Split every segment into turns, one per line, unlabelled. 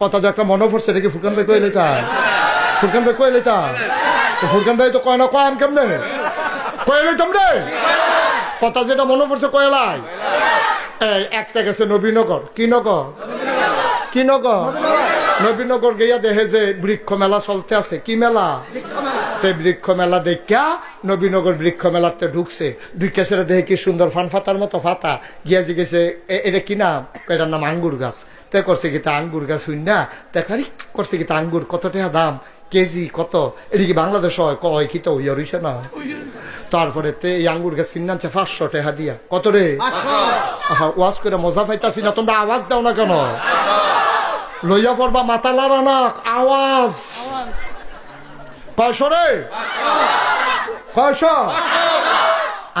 কথা যে একটা মনে পড়ছে নাকি ফুরকান ভাই কইলে তা? ফুরকান ভাই কইলে তা? তো ফুরকান ভাই তো কয় না, কয় আম কেমনে? কয়েলে তোমরে? কথা যেটা মনে পড়ছে কয়লাই এই, একটা গেছে নবীনগর। কি নগর? কি নগর? নবীনগর গিয়া দেখে যে বৃক্ষ মেলা চলতে আছে কি মেলা? তে বৃক্ষ মেলা দেখা নবীনগর বৃক্ষ মেলাতে ঢুকছে। ঢুকে সেটা দেখে কি সুন্দর ফান ফাতার মতো ফাতা। গিয়া "এ- এটা কি নাম? এটার নাম আঙ্গুর গাছ। তে করছে কি তা আঙ্গুর গাছ হইন না? দেখারি করছে কি তা আঙ্গুর কত টাকা দাম? কেজি কত? এটা কি বাংলাদেশ হয়? কয় কি তো হইয়া রইছে না? তারপরে তে এই আঙ্গুর গাছ কিনে আনছে পাঁচশো টাকা দিয়া। কত রে? ওয়াজ করে মজা পাইতাছি না তোমরা আওয়াজ দাও না কেন? লইয়া পড়বা মাথা লারা না আওয়াজ। কয়শো রে কয়শো?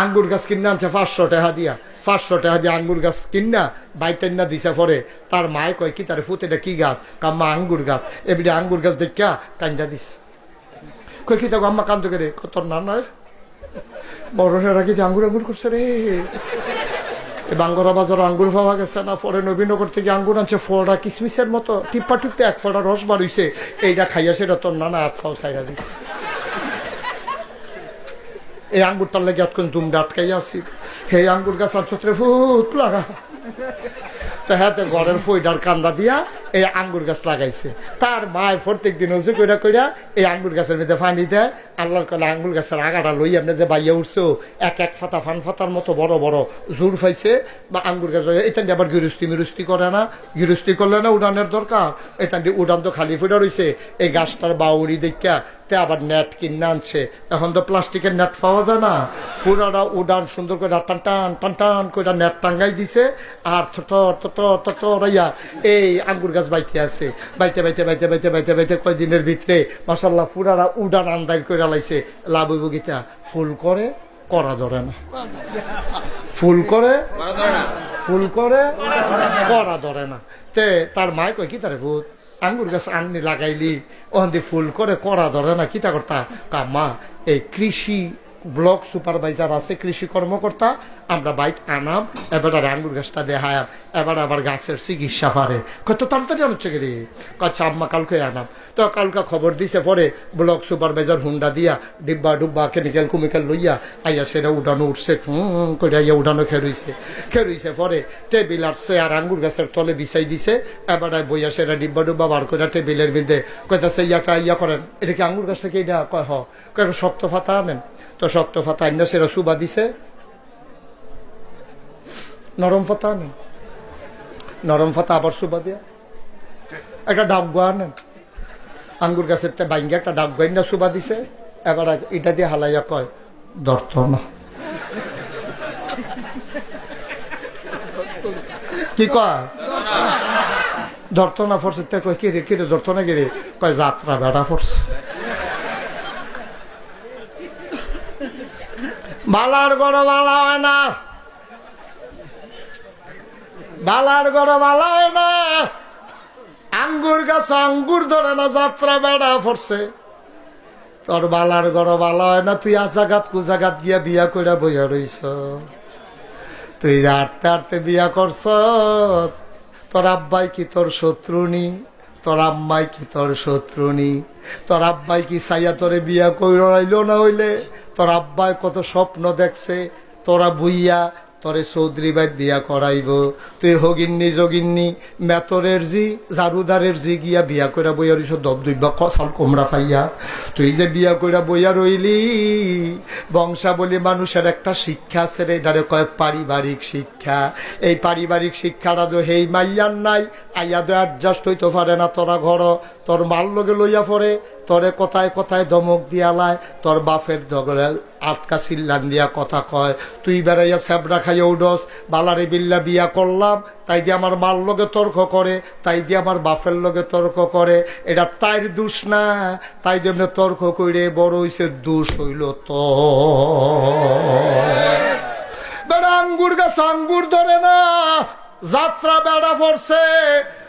আঙ্গুর গাছ কিনে আনছে পাঁচশো টাকা দিয়া। পাঁচশো টাকা দিয়ে আঙ্গুর গাছ কিনা বাইতেন না দিছে পরে। তার মায় কয় কি তার ফুতেটা কি গাছ? কাম্মা আঙ্গুর গাছ। এবারে আঙ্গুর গাছ দেখা কান্দা দিস কই কি দেখো আম্মা কান্দ করে? কত না নয় বড় রাখি যে আঙ্গুর আঙ্গুর করছে রে? বাঙ্গরা বাজার আঙ্গুর পাওয়া গেছে না পরে নবীনগর থেকে আঙ্গুর আনছে, ফলটা কিসমিসের মতো। টিপ্পা টিপ্পে এক ফলটা রস বাড়িছে এইটা খাইয়া সেটা তোর নানা এক ফাও সাইডা দিছে। এই আঙ্গুরটার লেগে এতক্ষণ দুমডা আটকাই আসি হে আঙ্গুর গাছ আনছত্রে ভূত লাগা। তা হ্যাঁ ঘরের ফইডার কান্দা দিয়া এই আঙ্গুর গাছ লাগাইছে তার মায় প্রত্যেক দিন উঁচু কইরা কইরা এই আঙ্গুর গাছের মধ্যে পানি দেয় আল্লাহর কলে আঙ্গুর গাছের আগাটা লই আপনি যে বাইয়া উঠছো এক এক ফাতা ফান ফাতার মতো বড় বড় জোর পাইছে বা আঙ্গুর গাছ দিয়ে আবার গিরস্তি মিরস্তি করে না গিরস্তি করলে না উড়ানের দরকার দিয়ে উড়ান তো খালি ফুটা রইছে এই গাছটার বাউরি দেখা তে আবার নেট কিনে আনছে এখন তো প্লাস্টিকের নেট পাওয়া যায় না পুরাটা উডান সুন্দর করে টান টান টান টান করে নেট টাঙ্গাই দিছে আর থর থর থর রাইয়া এই আঙ্গুর গাছ বাইতে আছে। বাইতে বাইতে বাইতে বাইতে বাইতে বাইতে কয়দিনের ভিতরে মাসাল্লাহ পুরারা উডান আন্দাই করে লাইছে। লাভ গীতা ফুল করে করা ধরে না। ফুল করে ফুল করে করা ধরে না। তে, তার মায় কয়, কি তারে ভূত? আঙ্গুর গাছ আননি লাগাইলি। ওখান ফুল করে করা ধরে না। কিতা করতা? কামা এই কৃষি ব্লক সুপারভাইজার আছে, কৃষি কর্মকর্তা। আমরা বাইক আনাম, এবার আর আঙ্গুর গাছটা দেখায় এবার আবার গাছের চিকিৎসা পারে। কত তাড়াতাড়ি আনছে রে? আচ্ছা আম্মা কালকে আনাম। তো কালকা খবর দিছে পরে ব্লক সুপারভাইজার হুন্ডা দিয়া ডিব্বা ডুব্বা কেমিক্যাল কুমিক্যাল লইয়া আইয়া সেটা উডানো উঠছে, হুম করে আইয়া উডানো খেরুইছে। খেরুইছে পরে টেবিল আর চেয়ার আঙ্গুর গাছের তলে বিছাই দিছে, এবার আর বইয়া সেটা ডিব্বা ডুব্বা বার করে টেবিলের মধ্যে কইতাছে ইয়াটা ইয়া করেন। এটা কি আঙ্গুর গাছটা কি এটা? কয়, হ। শক্ত ফাতা আনেন। তো শক্ত ফাতা অন্য সেটা সুবা দিছে নরম ফাতা আনেন নরম ফাতা আবার সুবা দিয়া একটা ডাবগা আনেন আঙ্গুর গাছের বাইঙ্গে একটা ডাবগা না সুবা দিছে এবার এটা দিয়ে হালাইয়া কয় দর্ত না। কি কয়? ধরতো না ফরছে। তে কয় কিরে কিরে ধরতো না কিরে কয়, যাত্রা বেড়া ফরছে। বালার গড় বালা হয় না। বালার গড় বালা হয় না। আঙ্গুর গাছ আঙ্গুর ধরে না, যাত্রা বেড়া পড়ছে। তোর বালার গড় বালা হয় না, তুই আজাগাত কুজাগাত গিয়া বিয়া কইরা বইয়া রইছ। তুই আটতে আটতে বিয়া করছ, তোর আব্বাই কি তোর শত্রুনি? তোর আম্মাই কি তোর শত্রুনি? তোর আব্বাই কি সাইয়া তোরে বিয়া কইল না হইলে? তোর আব্বাই কত স্বপ্ন দেখছে, তোরা বুইয়া তোরে চৌধুরী বাইত বিয়া করাইব। তুই হগিন্নি যোগিন্নি মেতরের জি, জারুদারের জি গিয়া বিয়া কইরা বইয়া রইছ, দব দুইবা কসাল কোমরা পাইয়া। তুই যে বিয়া কইরা বইয়া রইলি, বংশাবলী মানুষের একটা শিক্ষা আছে রে, এটারে কয় পারিবারিক শিক্ষা। এই পারিবারিক শিক্ষাটা তো হেই মাইয়ার নাই, আইয়া তো অ্যাডজাস্ট হইতে পারে না তোরা ঘর। তোর মাল লগে লইয়া পড়ে, তোরে কথায় কথায় ধমক দিয়ালায় তোর বাপের দগরে আটকা চিল্লান দিয়া কথা কয়, তুই বেড়াইয়া স্যাবড়া খাইয়া উডস, বালারে বিল্লা বিয়া করলাম, তাই দিয়ে আমার মার লগে তর্ক করে, তাই দিয়ে আমার বাপের লগে তর্ক করে, এটা তাইর দোষ না, তাই দিয়ে এমনি তর্ক কইরে বড় হইছে, দোষ হইল তো বেড়া আঙ্গুর গাছ আঙ্গুর ধরে না, যাত্রা বেড়া পড়ছে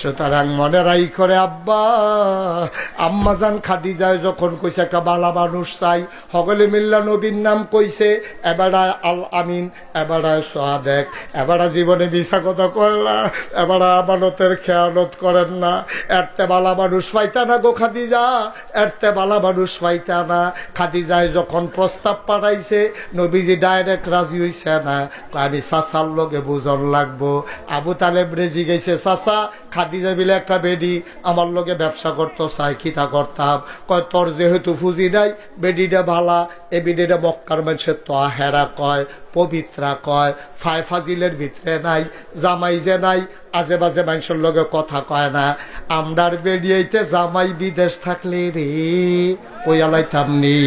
সুতরাং মনে রাই করে আব্বা। আম্মাজান খাদি যায় যখন কইছে, একটা বালা মানুষ চাই। সকলে মিল্লা নবীর নাম কইছে, এবারা আল আমিন, এবারা সোয়াদেক এবারা জীবনে মিশা কথা কয়লা এবারা আমানতের খেয়ালত করেন না। এরতে বালা মানুষ পাইতা না গো খাদিজা, এরতে বালা মানুষ পাইতা না। খাদিজায় যখন প্রস্তাব পাঠাইছে, নবীজি ডাইরেক্ট রাজি হইছে না। আমি চাচার লগে বুঝন লাগবো। আবু তালেব রেজি গেছে চাচা খাদিজা বিলে একটা বেডি, আমার লগে ব্যবসা করতো চাই খিতা করতাম। কয়, তোর যেহেতু ফুজি নাই, বেডিটা ভালা, এ বেডিটা মক্কার মানুষের তো হেরা কয়, পবিত্রা কয়, ফাই ফাজিলের ভিতরে নাই, জামাই যে নাই আজে বাজে মানুষের লগে কথা কয় না। আমরার বেরিয়েতে জামাই বিদেশ থাকলে রে ওই আলাইতাম নি।